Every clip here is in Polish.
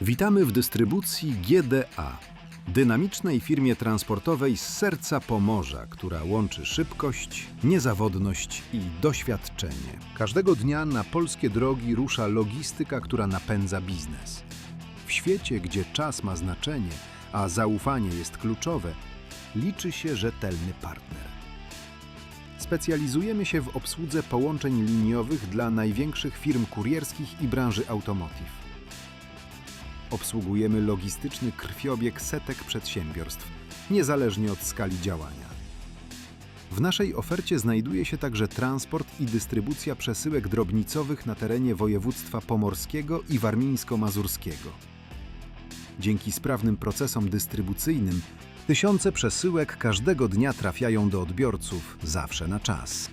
Witamy w dystrybucji GDA, dynamicznej firmie transportowej z serca Pomorza, która łączy szybkość, niezawodność i doświadczenie. Każdego dnia na polskie drogi rusza logistyka, która napędza biznes. W świecie, gdzie czas ma znaczenie, a zaufanie jest kluczowe, liczy się rzetelny partner. Specjalizujemy się w obsłudze połączeń liniowych dla największych firm kurierskich i branży automotive. Obsługujemy logistyczny krwiobieg setek przedsiębiorstw, niezależnie od skali działania. W naszej ofercie znajduje się także transport i dystrybucja przesyłek drobnicowych na terenie województwa pomorskiego i warmińsko-mazurskiego. Dzięki sprawnym procesom dystrybucyjnym tysiące przesyłek każdego dnia trafiają do odbiorców zawsze na czas.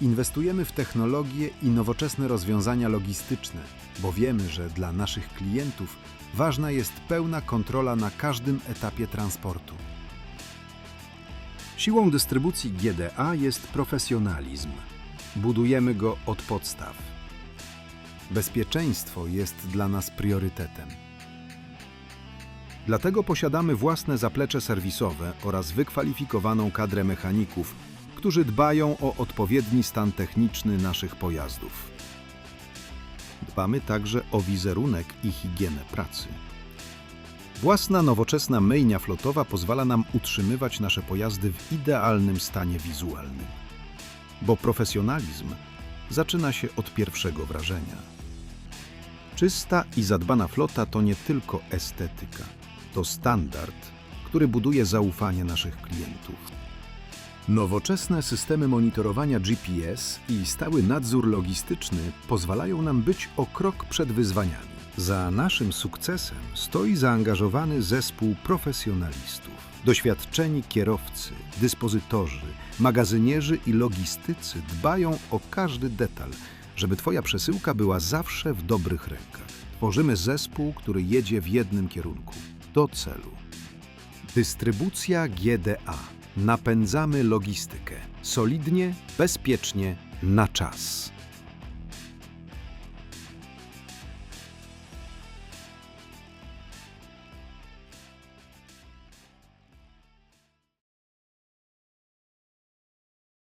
Inwestujemy w technologie i nowoczesne rozwiązania logistyczne, bo wiemy, że dla naszych klientów ważna jest pełna kontrola na każdym etapie transportu. Siłą dystrybucji GDA jest profesjonalizm. Budujemy go od podstaw. Bezpieczeństwo jest dla nas priorytetem. Dlatego posiadamy własne zaplecze serwisowe oraz wykwalifikowaną kadrę mechaników, którzy dbają o odpowiedni stan techniczny naszych pojazdów. Dbamy także o wizerunek i higienę pracy. Własna nowoczesna myjnia flotowa pozwala nam utrzymywać nasze pojazdy w idealnym stanie wizualnym. Bo profesjonalizm zaczyna się od pierwszego wrażenia. Czysta i zadbana flota to nie tylko estetyka, to standard, który buduje zaufanie naszych klientów. Nowoczesne systemy monitorowania GPS i stały nadzór logistyczny pozwalają nam być o krok przed wyzwaniami. Za naszym sukcesem stoi zaangażowany zespół profesjonalistów. Doświadczeni kierowcy, dyspozytorzy, magazynierzy i logistycy dbają o każdy detal, żeby Twoja przesyłka była zawsze w dobrych rękach. Tworzymy zespół, który jedzie w jednym kierunku do celu. Dystrybucja GDA. Napędzamy logistykę. Solidnie, bezpiecznie, na czas.